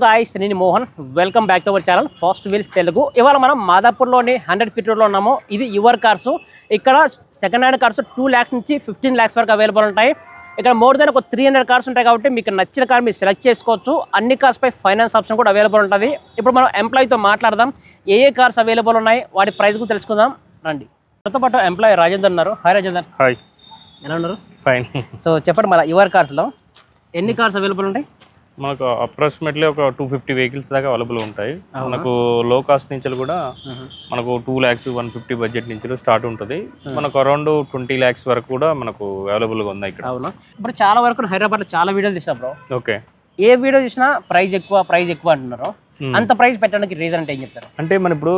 Guys నేను Mohan. Welcome back to our channel first wheels Telugu ఇవాళ మనం మాదాపూర్లోని హండ్రెడ్ ఫీట్ రోడ్లో ఉన్నాము. ఇది యువర్ కార్స్ ఇక్కడ second hand cars two lakhs నుంచి ఫిఫ్టీన్ ల్యాక్స్ వరకు అవైలబుల్ ఉంటాయి. ఇక్కడ మోర్ దెన్ ఒక త్రీ హండ్రెడ్ కార్స్ ఉంటాయి కాబట్టి మీకు నచ్చిన కార్ మీరు సెలెక్ట్ చేసుకోవచ్చు. అన్ని కార్స్ పై ఫైనాన్స్ ఆప్షన్ కూడా అవైలబుల్ ఉంటుంది. ఇప్పుడు మనం ఎంప్లాయీతో మాట్లాడదాం. ఏ ఏ కార్స్ అవైలబుల్ ఉన్నాయి? వాటి ప్రైస్ కూడా తెలుసుకుందాం. రండి. నాతో పాటు ఎంప్లాయీ రాజేందర్ ఉన్నారు. హాయ్ రాజేందర్. హాయ్ ఎలా ఉన్నారు? ఫైన్ సో చెప్పండి మన యువర్ కార్స్లో ఎన్ని కార్స్ అవైలబుల్ ఉంటాయి? మనకు అప్రాక్సిమేట్లీ ఒక టూ ఫిఫ్టీ వెహికల్స్ దాకా అవైలబుల్ ఉంటాయి. మనకు లో కాస్ట్ నుంచి కూడా మనకు two lakhs one fifty budget నుంచి స్టార్ట్ ఉంటుంది. మనకు అరౌండ్ ట్వంటీ ల్యాక్స్ వరకు కూడా మనకు అవైలబుల్గా ఉన్నాయి ఇక్కడ. అవునా? ఇప్పుడు చాలా వరకు హైదరాబాద్లో చాలా వీడియోలు తీసా బ్రో. ఓకే. ఏ వీడియో చూసినా ప్రైస్ ఎక్కువ ప్రైస్ ఎక్కువ అంటున్నారు. అంత ప్రైస్ పెట్టడానికి రీజన్ అంటే ఏం చెప్తారు? అంటే మన ఇప్పుడు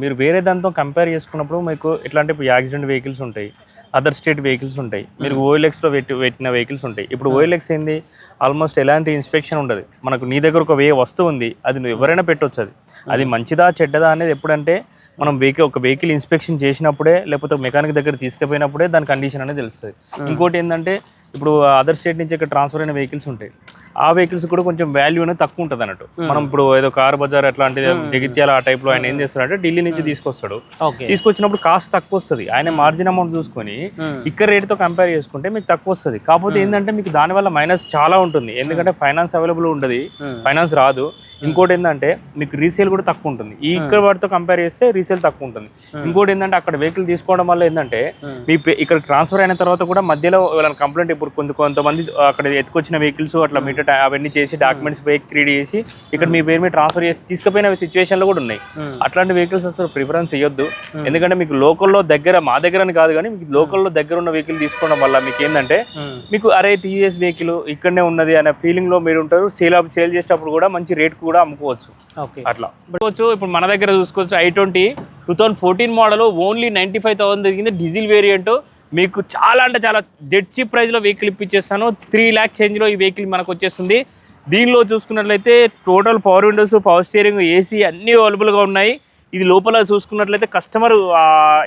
మీరు వేరే దాంతో కంపేర్ చేసుకున్నప్పుడు మీకు ఇప్పుడు యాక్సిడెంట్ వెహికల్స్ ఉంటాయి. అదర్ స్టేట్ వెహికల్స్ ఉంటాయి. మీరు ఓఎల్ఎక్స్లో పెట్టి పెట్టిన వెహికల్స్ ఉంటాయి. ఇప్పుడు ఓఎల్ఎక్స్ ఏంది? ఆల్మోస్ట్ ఎలాంటి ఇన్స్పెక్షన్ ఉండదు. మనకు నీ దగ్గర ఒక వే వస్తువు ఉంది. అది నువ్వు ఎవరైనా పెట్టొచ్చు అది. అది మంచిదా చెడ్డదా అనేది ఎప్పుడంటే మనం వెహికల్ ఒక వెహికల్ ఇన్స్పెక్షన్ చేసినప్పుడే లేకపోతే మెకానిక్ దగ్గర తీసుకుపోయినప్పుడే దాని కండిషన్ అనేది తెలుస్తుంది. ఇంకోటి ఏంటంటే ఇప్పుడు అదర్ స్టేట్ నుంచి ఇక్కడ ట్రాన్స్ఫర్ అయిన వెహికల్స్ ఉంటాయి. ఆ వెహికల్స్ కూడా కొంచెం వాల్యూ అనేది తక్కువ ఉంటుంది అన్నట్టు. మనం ఇప్పుడు ఏదో కార్ బజార్ అట్లాంటిది జగిత్యాల ఆ టైప్లో ఆయన ఏం చేస్తాడంటే ఢిల్లీ నుంచి తీసుకొస్తాడు. తీసుకొచ్చినప్పుడు కాస్ట్ తక్కువ వస్తుంది. ఆయన మార్జిన్ అమౌంట్ చూసుకొని ఇక్కడ రేట్తో కంపేర్ చేసుకుంటే మీకు తక్కువ వస్తుంది. కాకపోతే ఏంటంటే మీకు దానివల్ల మైనస్ చాలా ఉంటుంది. ఎందుకంటే ఫైనాన్స్ అవైలబుల్ ఉండదు. ఫైనాన్స్ రాదు. ఇంకోటి ఏంటంటే మీకు రీసేల్ కూడా తక్కువ ఉంటుంది. ఈ ఇక్కడ వాటితో కంపేర్ చేస్తే రీసేల్ తక్కువ ఉంటుంది. ఇంకోటి ఏంటంటే అక్కడ వెహికల్ తీసుకోవడం వల్ల ఏంటంటే మీ ఇక్కడ ట్రాన్స్ఫర్ అయిన తర్వాత కూడా మధ్యలో వాళ్ళని కంప్లైంట్ ఇప్పుడు కొంత కొంతమంది అక్కడ ఎత్తుకొచ్చిన వెహికల్స్ అట్లా మీటర్ అవన్నీ చేసి డాక్యుమెంట్స్ ఫేక్ క్రియేట్ చేసి ఇక్కడ మీ పేరు మీద ట్రాన్స్ఫర్ చేసి తీసుకుపోయిన సిచ్యువేషన్లు కూడా ఉన్నాయి. అట్లాంటి వెహికల్స్ అసలు ప్రిఫరెన్స్ ఇవ్వద్దు ఎందుకంటే మీకు లోకల్లో దగ్గర మా దగ్గర కాదు కానీ మీకు లోకల్లో దగ్గర ఉన్న వెహికల్ తీసుకోవడం వల్ల మీకు ఏంటంటే మీకు అరే టీఎస్ వెహికల్ ఇక్కడనే ఉన్నది అనే ఫీలింగ్లో మీరు ఉంటారు. సేల్ సేల్ చేసేటప్పుడు కూడా మంచి రేట్ కూడా అమ్ముకోవచ్చు. అట్లా. చూసుకోవచ్చు ఇప్పుడు మన దగ్గర చూసుకోవచ్చు I twenty two thousand fourteen model only ninety five thousand దొరికింది డీజిల్ వేరియంట్ మీకు చాలా అంటే చాలా డెడ్ చీప్ ప్రైస్లో వెహికల్ ఇప్పించేస్తాను. త్రీ ల్యాక్ చేంజ్లో ఈ వెహికల్ మనకు వచ్చేస్తుంది. దీనిలో చూసుకున్నట్లయితే total power windows power steering AC అన్నీ అవైలబుల్గా ఉన్నాయి. ఇది లోపల చూసుకున్నట్లయితే కస్టమర్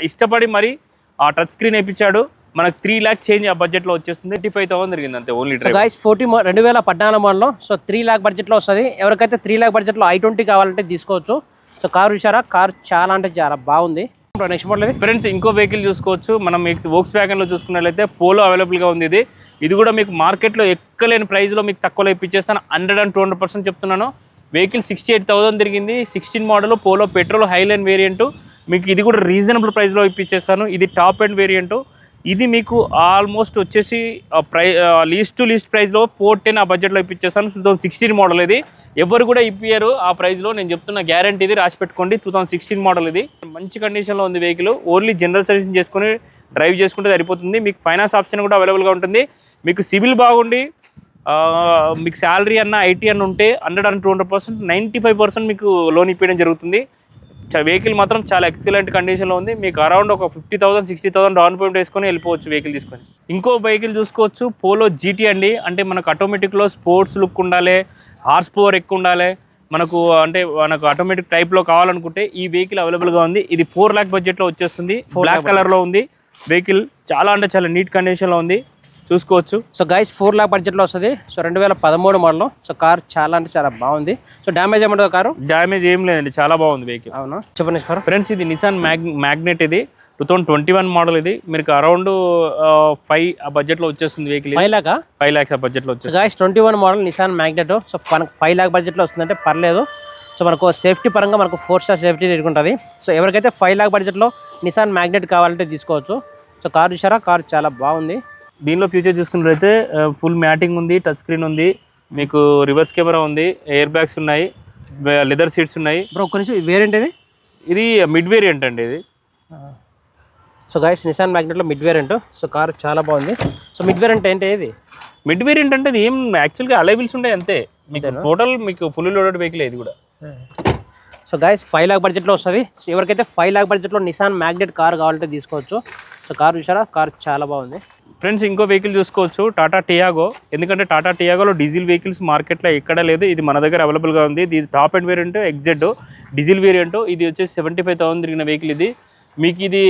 ఇష్టపడి మరి ఆ టచ్ స్క్రీన్ వేయించాడు. మనకు త్రీ ల్యాక్ చేంజ్ ఆ బడ్జెట్లో వచ్చేస్తుంది. థర్టీ ఫైవ్ థౌసండ్ జరిగింది అంతే only so drive guys forty రెండు వేల పద్నాలుగు మోడల్లో సో త్రీ ల్యాక్ బడ్జెట్లో వస్తుంది. ఎవరికైతే త్రీ ల్యాక్ బడ్జెట్లో ఐ ట్వంటీ కావాలంటే తీసుకోవచ్చు. సో కార్ చూసారా కార్ చాలా అంటే చాలా బాగుంది. నెక్స్ట్ మోడల్ ఫ్రెండ్స్ ఇంకో వెహికల్ చూసుకోవచ్చు. మనం మీకు వోక్స్ వ్యాగన్లో చూసుకున్నట్లయితే పోలో అవైలబుల్గా ఉంది ఇది. ఇది కూడా మీకు మార్కెట్లో ఎక్కలేని ప్రైస్లో మీకు తక్కువలో ఇప్పించేస్తాను. Hundred and two hundred percent చెప్తున్నాను. వెహికల్ సిక్స్టీ ఎయిట్ థౌసండ్ తిరిగింది. Sixteen model Polo petrol highline variant మీకు ఇది కూడా రీజనబుల్ ప్రైస్లో ఇప్పించేస్తాను. ఇది టాప్ అండ్ వేరియంటు ఇది మీకు ఆల్మోస్ట్ వచ్చేసి ప్రై లీస్ట్ టు లీస్ట్ ప్రైస్లో ఫోర్ టెన్ ఆ బడ్జెట్లో ఇప్పించేస్తాను టూ థౌసండ్ సిక్స్టీన్ మోడల్ ఇది. ఎవరు కూడా ఇప్పియరు ఆ ప్రైస్లో నేను చెప్తున్న గ్యారంటీ ఇది రాసి పెట్టుకోండి. టూ థౌసండ్ సిక్స్టీన్ మోడల్ ఇది. మంచి కండిషన్లో ఉంది వెహికల్ ఓన్లీ జనరల్ సర్వీసింగ్ చేసుకుని డ్రైవ్ చేసుకుంటే సరిపోతుంది. మీకు ఫైనాన్స్ ఆప్షన్ కూడా అవైలబుల్గా ఉంటుంది. మీకు సివిల్ బాగుండి మీకు శాలరీ అన్న ఐటీ అన్న ఉంటే hundred and two hundred percent ninety five percent మీకు లోన్ ఇప్పించడం జరుగుతుంది. వెహికల్ మాత్రం చాలా ఎక్సలెంట్ కండిషన్లో ఉంది. మీకు అరౌండ్ ఒక fifty thousand sixty thousand down payment వేసుకొని వెళ్ళిపోవచ్చు వెహికల్ తీసుకొని. ఇంకో వెహికల్ చూసుకోవచ్చు పోలో జీటీ అండి. అంటే మనకు ఆటోమేటిక్లో స్పోర్ట్స్ లుక్ ఉండాలి హార్స్ పవర్ ఎక్కువ ఉండాలి. మనకు అంటే మనకు ఆటోమేటిక్ టైప్లో కావాలనుకుంటే ఈ వెహికల్ అవైలబుల్గా ఉంది. ఇది ఫోర్ ల్యాక్ బడ్జెట్లో వచ్చేస్తుంది. బ్లాక్ కలర్లో ఉంది. వెహికల్ చాలా అంటే చాలా నీట్ కండిషన్లో ఉంది. చూసుకోవచ్చు. సో గైస్ ఫోర్ ల్యాక్ బడ్జెట్లో వస్తుంది. సో రెండు వేల పదమూడు మోడల్ సో కార్ చాలా అంటే చాలా బాగుంది. సో డ్యామేజ్ ఏమంటుంది కారు? డ్యామేజ్ ఏం లేదండి చాలా బాగుంది వెహికల్ అవునా? చెప్పండి కారు ఫ్రెండ్స్ ఇది నిసాన్ మ్యాగ్ మ్యాగ్నెట్ ఇది. Two thousand twenty one model ఇది మీకు అరౌండ్ ఫైవ్ ఆ బడ్జెట్లో వచ్చేస్తుంది వెహికల్ ఫైవ్ ల్యాకా ఫైవ్ ల్యాక్స్ ఆ బడ్జెట్లో సో వచ్చేస్తుంది. Guys twenty one model Nissan Magnite so మనకు ఫైవ్ ల్యాక్ బడ్జెట్లో వస్తుందంటే పర్లేదు. సో మనకు సేఫ్టీ పరంగా మనకు ఫోర్ స్టార్ సేఫ్టీ ఉంటుంది. సో ఎవరికైతే ఫైవ్ ల్యాక్ బడ్జెట్లో నిసాన్ మ్యాగ్నెట్ కావాలంటే తీసుకోవచ్చు. సో కార్ చూసారా కార్ చాలా బాగుంది. దీనిలో ఫ్యూచర్ చూసుకున్నట్లయితే ఫుల్ మ్యాటింగ్ ఉంది టచ్ స్క్రీన్ ఉంది మీకు రివర్స్ కెమెరా ఉంది ఎయిర్ బ్యాగ్స్ ఉన్నాయి లెదర్ సీట్స్ ఉన్నాయి. బ్రో ఒక్క నిమిషం వేరియంట్ ఇది ఇది మిడ్ వేరియంట్ అండి ఇది. సో గాయస్ నిసాన్ మ్యాగ్నెట్లో మిడ్ వేరియంట్ సో కార్ చాలా బాగుంది. సో మిడ్ వేరియంట్ ఏంటి ఇది? మిడ్ వేరియంట్ అంటే ఇది ఏం యాక్చువల్గా అలైబుల్స్ ఉంటాయి అంతే. మీకు టోటల్ మీకు ఫుల్ లోడెడ్ వెహికల్ ఇది కూడా. సో గాయస్ ఫైవ్ ల్యాక్ బడ్జెట్లో వస్తుంది. సో ఎవరికైతే ఫైవ్ ల్యాక్ బడ్జెట్లో నిసాన్ మ్యాగ్నెట్ కార్ కావాలంటే తీసుకోవచ్చు. సో కార్ చూసారా? కార్ చాలా బాగుంది. ఫ్రెండ్స్ ఇంకో వెహికల్ చూసుకోవచ్చు. టాటా టియాగో ఎందుకంటే టాటా టియాగోలో డీజిల్ వెహికల్స్ మార్కెట్లో ఎక్కడ లేదు. ఇది మన దగ్గర అవైలబుల్గా ఉంది. ఇది top and variant XZ diesel variant ఇది వచ్చేసి సెవెంటీ ఫైవ్ థౌసండ్ తిరిగిన వెహికల్ ఇది. మీకు ఇది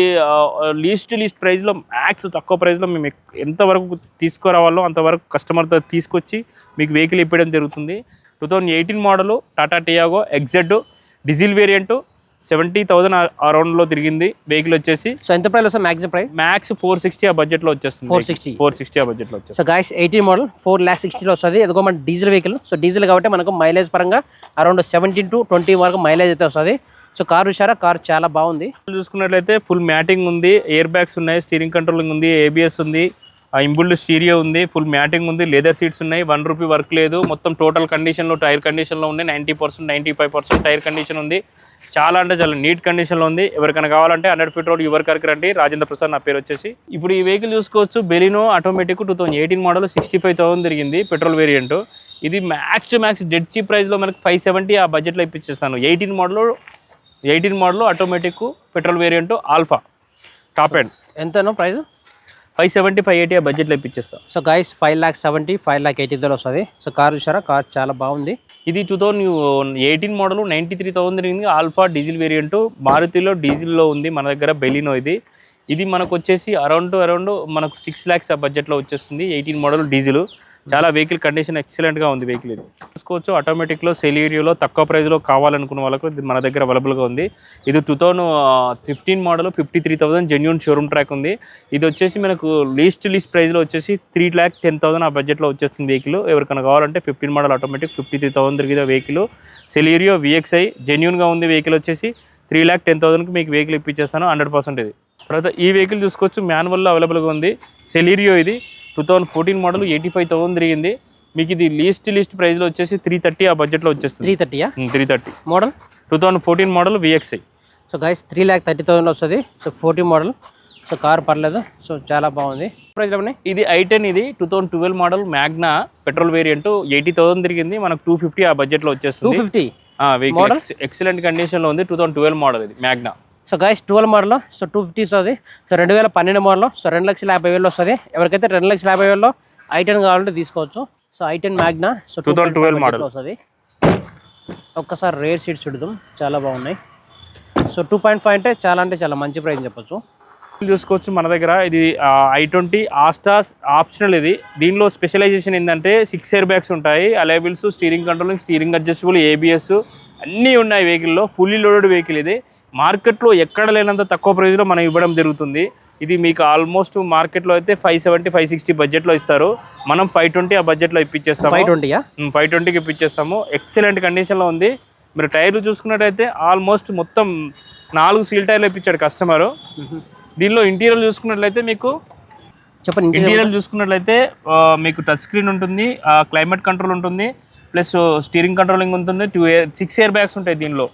లీస్ట్ లీస్ట్ ప్రైస్లో మ్యాక్స్ తక్కువ ప్రైస్లో మేము ఎంతవరకు తీసుకురావాలో అంతవరకు కస్టమర్తో తీసుకొచ్చి మీకు వెహికల్ ఇప్పడం జరుగుతుంది. Two thousand eighteen model Tata Tiago XZ diesel variant seventy thousand అరౌండ్లో తిరిగింది. వెహికల్ వచ్చేసి సో ఎంత ప్రైస్ వస్తుంది maximum price max four sixty ఆ బడ్జెట్లో వచ్చేస్తుంది 460. ఫోర్ సిక్స్టీ ఆ బడ్జెట్లో వచ్చేస్తుంది. So guys eighteen model four lakh సిక్స్టీలో వస్తుంది. ఎదుగో మన డీజిల్ వెహికల్ సో డీజిల్ కాబట్టి మనకు మైలేజ్ పరంగా అరౌండ్ సెవెంటీన్ టు ట్వంటీ వరకు మైలేజ్ అయితే వస్తుంది. సో కార్ చూసారా కార్ చాలా బాగుంది. చూసుకున్నట్లయితే ఫుల్ మ్యాటింగ్ ఉంది ఎయిర్ బ్యాగ్స్ ఉన్నాయి స్టీరింగ్ కంట్రోలింగ్ ఉంది ఏబిఎస్ ఉంది. ఇంబుల్డ్ స్టీరియో ఉంది ఫుల్ మ్యాటింగ్ ఉంది లెదర్ సీట్స్ ఉన్నాయి వన్ రూపీ వర్క్ లేదు. మొత్తం టోటల్ కండిషన్లో టైర్ కండిషన్లో ఉంది. Ninety percent ninety five percent tyre condition ఉంది. చాలా అంటే చాలా నీట్ కండిషన్లో ఉంది. ఎవరికైనా కావాలంటే హండ్రెడ్ ఫీట్ రోడ్ యువర్ కార్కి రండి. రాజేంద్ర ప్రసాద్ నా పేరు వచ్చేసి. ఇప్పుడు ఈ వెహికల్ చూసుకోవచ్చు Baleno automatic two thousand eighteen model sixty five thousand తిరిగింది పెట్రోల్ వేరియంట్ ఇది max to max dead cheap ప్రైస్లో మనకి ఫైవ్ సెవెంటీ ఆ బడ్జెట్లో ఇప్పించేస్తాను. Eighteen model eighteen model automatic petrol variant alpha top end ఎంతనో price five seventy five eighty ఆ బడ్జెట్లో ఇప్పించేస్తాం so guys five lakh seventy five lakh eighty వస్తుంది. So car చూసారా? Car చాలా బాగుంది. ఇది two thousand eighteen model ninety three thousand alpha diesel variant మారుతిలో డీజిల్లో ఉంది మన దగ్గర బెలినో ఇది. ఇది మనకు వచ్చేసి అరౌండ్ అరౌండ్ మనకు సిక్స్ ల్యాక్స్ ఆ బడ్జెట్లో వచ్చేస్తుంది. ఎయిటీన్ మోడల్ డీజిల్ చాలా వెహికల్ కండిషన్ ఎక్సలెంట్గా ఉంది వెహికల్ ఇది. చూసుకోవచ్చు ఆటోమేటిక్లో సెలీరియోలో తక్కువ ప్రైస్లో కావాలనుకున్న వాళ్ళకు ఇది మన దగ్గర అవైలబుల్గా ఉంది. ఇది two thousand fifteen model fifty three thousand genuine showroom track ఉంది. ఇది వచ్చేసి మనకు లీస్ట్ లీస్ట్ ప్రైస్లో వచ్చేసి త్రీ ల్యాక్ టెన్ థౌసండ్ ఆ బడ్జెట్లో వచ్చేస్తుంది వెహికల్ ఎవరికైనా కావాలంటే fifteen model automatic fifty three thousand తిరిగిన వెహికల్ సెలీరియో విఎక్స్ఐ జెన్యున్గా ఉంది వెహికల్ వచ్చేసి త్రీ ల్యాక్ టెన్ థౌసండ్కి మీకు వెహికల్ ఇప్పించేస్తాను హండ్రెడ్ పర్సెంట్ ఇది. తర్వాత ఈ వెహికల్ చూసుకోవచ్చు మాన్యువల్లో అవైలబుల్గా ఉంది. సెలీరియో ఇది. Two thousand fourteen model eighty five thousand తిరిగింది. మీకు ఇది లీస్ట్ లీస్ట్ ప్రైస్లో వచ్చేసి త్రీ థర్టీ ఆ బడ్జెట్లో వచ్చేస్తుంది. Three థర్టీయా three thirty model two thousand fourteen model VXI so guys three lakh thirty thousand వస్తుంది. So forty model so car పర్లేదు. సో చాలా బాగుంది. ప్రైస్లో ఇది ఐ టెన్ ఇది two thousand twelve model Magna petrol variant eighty thousand తిరిగింది. మనకు two fifty ఆ బడ్జెట్లో టూ వచ్చేస్తుంది. Fifty vehicle Model? ఎక్సలెంట్ కండిషన్లో ఉంది. టూ థౌసండ్ ట్వెల్వ్ మోడల్ ఇది Magna so guys twelve model so two fifty వస్తుంది. సో రెండు వేల పన్నెండు మోడల్ సో రెండు లక్షల యాభై వేలు వస్తుంది. ఎవరికైతే రెండు లక్షల యాభై వేలలో ఐ టెన్ కావాలంటే తీసుకోవచ్చు. So i ten Magna so 2012 model. వస్తుంది. ఒక్కసారి రేర్ సీట్స్ చూడదాం. చాలా బాగున్నాయి. సో టూ పాయింట్ ఫైవ్ అంటే చాలా అంటే చాలా మంచి ప్రైస్ చెప్పొచ్చు. చూసుకోవచ్చు మన దగ్గర. ఇది ఐ ట్వంటీ ఆస్టాస్ ఆప్షనల్ ఇది. దీనిలో స్పెషలైజేషన్ ఏంటంటే సిక్స్ ఇయర్ బ్యాగ్స్ ఉంటాయి. Alloy wheels steering controlling steering adjustable ABS అన్నీ ఉన్నాయి వెహికల్లో ఫుల్లీ లోడెడ్ వెహికల్ ఇది. మార్కెట్లో ఎక్కడ లేనంత తక్కువ ప్రైస్లో మనం ఇవ్వడం జరుగుతుంది. ఇది మీకు ఆల్మోస్ట్ మార్కెట్లో అయితే ఫైవ్ సెవెంటీ ఫైవ్ సిక్స్టీ బడ్జెట్లో ఇస్తారు. మనం ఫైవ్ ట్వంటీ ఆ బడ్జెట్లో ఇప్పించేస్తాము ఫైవ్ ట్వంటీయా ఫైవ్ ట్వంటీకి ఇప్పించేస్తాము ఎక్సలెంట్ కండిషన్లో ఉంది. మీరు టైర్లు చూసుకున్నట్టయితే ఆల్మోస్ట్ మొత్తం నాలుగు సీల్ టైర్లు ఇప్పించాడు కస్టమరు. దీనిలో ఇంటీరియర్ చూసుకున్నట్లయితే మీకు చెప్పండి ఇంటీరియర్ చూసుకున్నట్లయితే మీకు టచ్ స్క్రీన్ ఉంటుంది క్లైమేట్ కంట్రోల్ ఉంటుంది ప్లస్ స్టీరింగ్ కంట్రోలింగ్ ఉంటుంది two air six air bags ఉంటాయి దీనిలో.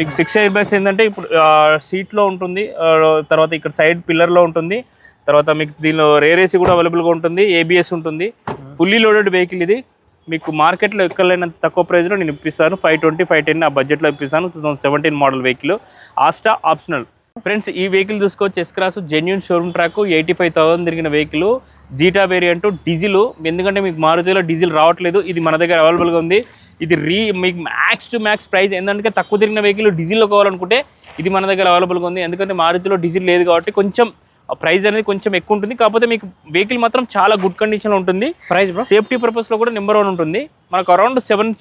మీకు సిక్స్ ఇయర్ ఏంటంటే ఇప్పుడు సీట్లో ఉంటుంది తర్వాత ఇక్కడ సైడ్ పిల్లర్లో ఉంటుంది తర్వాత మీకు దీనిలో రేర్ ఏసీ కూడా అవైలబుల్గా ఉంటుంది ఏబిఎస్ ఉంటుంది ఫుల్లీ లోడెడ్ వెహికల్ ఇది. మీకు మార్కెట్లో ఎక్కలేనంత తక్కువ ప్రైస్లో నేను ఇప్పిస్తాను ఫైవ్ ట్వంటీ ఫైవ్ టెన్ ఆ బడ్జెట్లో ఇప్పిస్తాను two thousand seventeen model vehicle Asta optional friends ఈ వెహికల్ చూసుకోవచ్చు S Cross genuine showroom track eighty five thousand తిరిగిన వెహికల్ జీటా వేరియంట్ డీజిల్. ఎందుకంటే మీకు మారుతిలో డీజిల్ రావట్లేదు ఇది మన దగ్గర అవైలబుల్గా ఉంది. ఇది రీ మీకు మ్యాక్స్ టు మ్యాక్స్ ప్రైస్ ఎందుకంటే తక్కువ తిరిగిన వెహికల్ డీజిల్లో కావాలనుకుంటే ఇది మన దగ్గర అవైలబుల్గా ఉంది. ఎందుకంటే మారుతిలో డీజిల్ లేదు కాబట్టి కొంచెం ప్రైస్ అనేది కొంచెం ఎక్కువ ఉంటుంది. కాకపోతే మీకు వెహికల్ మాత్రం చాలా గుడ్ కండిషన్లో ఉంటుంది. ప్రైస్ సేఫ్టీ పర్పస్లో కూడా నెంబర్ వన్ ఉంటుంది. మనకు around seven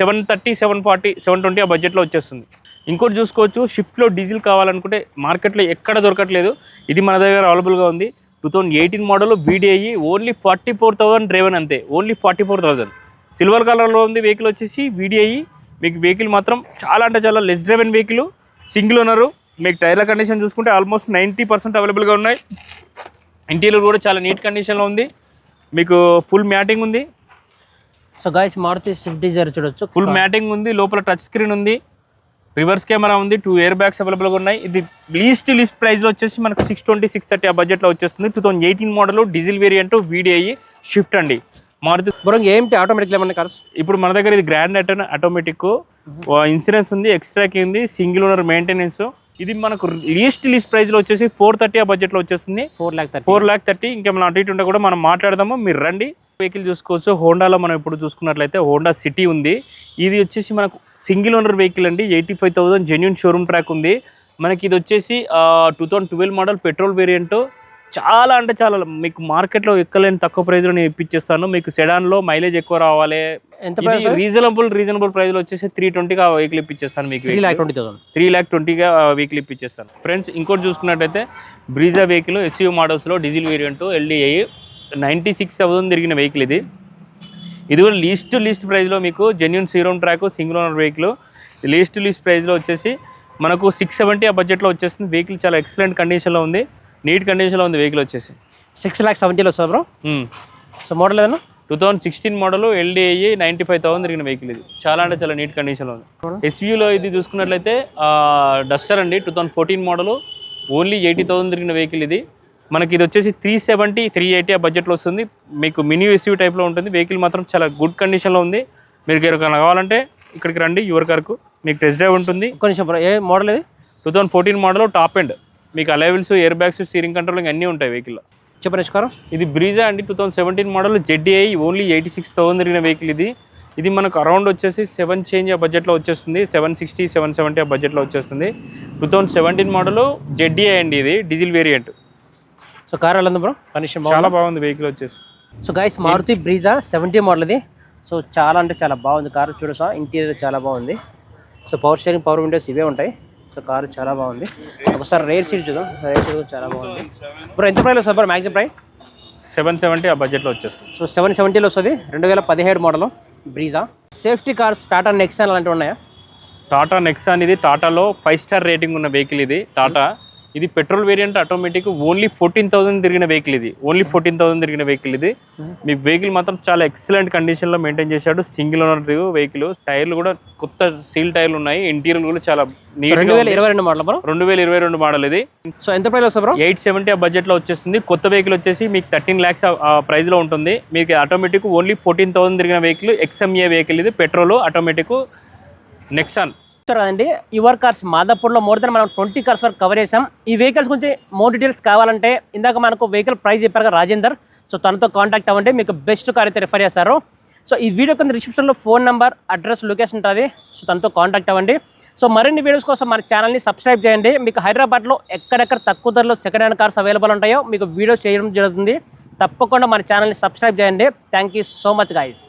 seven thirty seven forty seven twenty ఆ బడ్జెట్లో వచ్చేస్తుంది. ఇంకోటి చూసుకోవచ్చు షిఫ్ట్లో డీజిల్ కావాలనుకుంటే మార్కెట్లో ఎక్కడ దొరకట్లేదు. ఇది మన దగ్గర అవైలబుల్గా ఉంది. Two thousand eighteen model VDI only forty four thousand driven అంతే. Only forty four thousand silver కలర్లో ఉంది వెహికల్ వచ్చేసి వీడిఐ మీకు వెహికల్ మాత్రం చాలా అంటే చాలా less driven vehicle single owner మీకు టైర్ల కండిషన్ చూసుకుంటే ఆల్మోస్ట్ నైంటీ పర్సెంట్ అవైలబుల్గా ఉన్నాయి. ఇంటీరియర్ కూడా చాలా నీట్ కండిషన్లో ఉంది. మీకు ఫుల్ మ్యాటింగ్ ఉంది. So guys Maruti Swift Dzire చూడొచ్చు. ఫుల్ మ్యాటింగ్ ఉంది. లోపల టచ్ స్క్రీన్ ఉంది. రివర్స్ కెమెరా ఉంది టూ ఇయర్ బ్యాగ్స్ అవైలబుల్గా ఉన్నాయి. ఇది లీస్ట్ లిస్ట్ ప్రైస్లో వచ్చేసి మనకు సిక్స్ ట్వంటీ సిక్స్ థర్టీ ఆ బడ్జెట్లో వచ్చేస్తుంది. Two thousand eighteen model diesel variant VDI Swift అండి. మారుతి బ్రో ఏంటి ఆటోమేటిక్ ఏమన్నా కార్స్ ఇప్పుడు మన దగ్గర ఇది గ్రాండ్ అటో ఆటోమేటిక్ ఇన్సూరెన్స్ ఉంది ఎక్స్ట్రాకి ఉంది సింగిల్ ఓనర్ మెయింటెనెన్స్ ఇది మనకు లీస్ట్ లిస్ట్ ప్రైస్లో వచ్చేసి ఫోర్ థర్టీ ఆ బడ్జెట్లో వచ్చేస్తుంది. Four lakh thirty four lakh thirty ఇంకేమైనా అటు ఇటు ఉంటే కూడా మనం మాట్లాడదాము. మీరు రండి. వెహికల్ చూసుకోవచ్చు. హోండాలో మనం ఇప్పుడు చూసుకున్నట్లయితే హోండా సిటీ ఉంది. ఇది వచ్చేసి మనకు సింగిల్ ఓనర్ వెహికల్ అండి eighty five thousand genuine showroom track ఉంది. మనకి ఇది వచ్చేసి two thousand twelve model petrol variant చాలా అంటే చాలా మీకు మార్కెట్లో ఎక్కలేని తక్కువ ప్రైస్లో నేను ఇప్పించేస్తాను మీకు సెడాన్లో మైలేజ్ ఎక్కువ రావాలి. ఎంత ప్రైస్? రీజనబుల్ రీజనబుల్ ప్రైస్లో వచ్చేసి త్రీ ట్వంటీగా వెహికల్ ఇప్పించేస్తాను మీకు three lakh twenty thousand three lakh ట్వంటీగా vehicle ఇప్పించేస్తాను ఫ్రెండ్స్ ఇంకోటి చూసుకున్నట్టయితే Brezza vehicle SUV మోడల్స్లో diesel variant LDI ninety six thousand తిరిగిన వెహికల్ ఇది. ఇది కూడా లీస్ట్ లీస్ట్ ప్రైస్లో మీకు genuine showroom track single owner vehicle least least ప్రైస్లో వచ్చేసి మనకు సిక్స్ సెవెంటీ ఆ బడ్జెట్లో వచ్చేస్తుంది. వెహికల్ చాలా ఎక్సలెంట్ కండిషన్లో ఉంది. నీట్ కండిషన్లో ఉంది వెహికల్ వచ్చేసి. సిక్స్ ల్యాక్ సెవెంటీలో వస్తుంది బ్రో సో మోడల్ ఏదన్నా two thousand sixteen model LDI ninety five thousand తిరిగిన వెహికల్ ఇది. చాలా అంటే చాలా నీట్ కండిషన్లో ఉంది. ఎస్యూలో ఇది చూసుకున్నట్లయితే డస్టర్ అండి. Two thousand fourteen model only eighty thousand తిరిగిన వెహికల్ ఇది. మనకి ఇది వచ్చేసి త్రీ సెవెంటీ త్రీ ఎయిటీ ఆ బడ్జెట్లో వస్తుంది. మీకు మినీ ఎస్యూ టైప్లో ఉంటుంది. వెహికల్ మాత్రం చాలా గుడ్ కండిషన్లో ఉంది. మీరు ఎవరికైనా కావాలంటే ఇక్కడికి రండి యువర్ కార్కు మీకు టెస్ట్ డ్రైవ్ ఉంటుంది. బ్రో ఏ మోడల్ ఇది? Two thousand fourteen model top end మీకు alloy wheels air bags steering controlling అన్నీ ఉంటాయి వెహికల్లో చెప్పండి నిష్కారం ఇది బ్రీజా అండి. Two thousand seventeen model ZDI only eighty six thousand తిరిగిన వెహికల్ ఇది. ఇది మనకు అరౌండ్ వచ్చేసి సెవెన్ చేంజ్ ఆ బడ్జెట్లో వచ్చేస్తుంది. సెవెన్ సిక్స్టీ సెవెన్ సెవెంటీ ఆ బడ్జెట్లో వచ్చేస్తుంది. Two thousand seventeen model ZDI అండి ఇది డీజిల్ వేరియంట్ సో కార్ ఎలా ఉంది బ్రో? కండిషన్ చాలా బాగుంది వెహికల్ వచ్చేసి. So guys Maruti Brezza seventy model ఇది సో చాలా అంటే చాలా బాగుంది కారు చూడసా ఇంటీరియర్ చాలా బాగుంది. So power steering power windows ఇవే ఉంటాయి. సో కారు చాలా బాగుంది. ఒకసారి రేర్ సీట్ చూద్దాం. రేర్ సీట్ చాలా బాగుంది. ఇప్పుడు ఎంత ప్రైస్ వస్తుంది bro maximum price seven seventy ఆ బడ్జెట్లో వచ్చేస్తుంది. సో సెవెన్ సెవెంటీలో వస్తుంది. రెండు వేల పదిహేడు model Brezza safety cars Tata Nexon అలాంటివి ఉన్నాయా? టాటా నెక్సాన్ ఇది. టాటాలో ఫైవ్ స్టార్ రేటింగ్ ఉన్న వెహికల్ ఇది. టాటా ఇది petrol variant automatic only fourteen thousand తిరిగిన వెహికల్ ఇది. ఓన్లీ ఫోర్టీన్ థౌసండ్ తిరిగిన వెహికల్ ఇది. మీ వెహికల్ మాత్రం చాలా ఎక్సలెంట్ కండిషన్లో మెయింటైన్ చేశాడు. సింగిల్ ఓనర్ వెహికల్ టైర్లు కూడా కొత్త సీల్ టైర్లు ఉన్నాయి. ఇంటీరియర్ కూడా చాలా రెండు వేల ఇరవై రెండు మోడల్ రెండు వేల ఇరవై రెండు మోడల్ ఇది. సో ఎంత ప్రైస్ వస్తుంది బ్రో ఎయిట్ సెవెంటీ ఆ బడ్జెట్లో వచ్చేస్తుంది. కొత్త వెహికల్ వచ్చేసి మీకు థర్టీన్ ల్యాక్స్ ప్రైస్లో ఉంటుంది. మీకు ఆటోమేటిక్ ఓన్లీ ఫోర్టీన్ థౌసండ్ తిరిగిన వెహికల్ ఎక్స్ఎంఏ వెహికల్ ఇది. పెట్రోల్ ఆటోమేటిక్ నెక్సాన్ చూడండి యువర్ కార్స్ మాదాపూర్లో మోర్ దెన్ మనం ట్వంటీ కార్స్ వరకు కవర్ చేసాం ఈ వెహికల్స్ గురించి మోర్ డీటెయిల్స్ కావాలంటే ఇందాక మనకు వెహికల్ ప్రైస్ చెప్పారు కదా రాజేందర్. సో తనతో కాంటాక్ట్ అవ్వండి. మీకు బెస్ట్ కార్ అయితే రిఫర్ చేస్తారు. సో ఈ వీడియో కింద డిస్క్రిప్షన్లో ఫోన్ నెంబర్ అడ్రస్ లొకేషన్ ఉంటుంది. సో తనతో కాంటాక్ట్ అవ్వండి. సో మరిన్ని వీడియోస్ కోసం మన ఛానల్ని సబ్స్క్రైబ్ చేయండి. మీకు హైదరాబాద్లో ఎక్కడెక్కడ తక్కువ ధరలో సెకండ్ హ్యాండ్ కార్స్ అవైలబుల్ ఉంటాయో మీకు వీడియోస్ చేయడం జరుగుతుంది. తప్పకుండా మన ఛానల్ని సబ్స్క్రైబ్ చేయండి. Thank you so much guys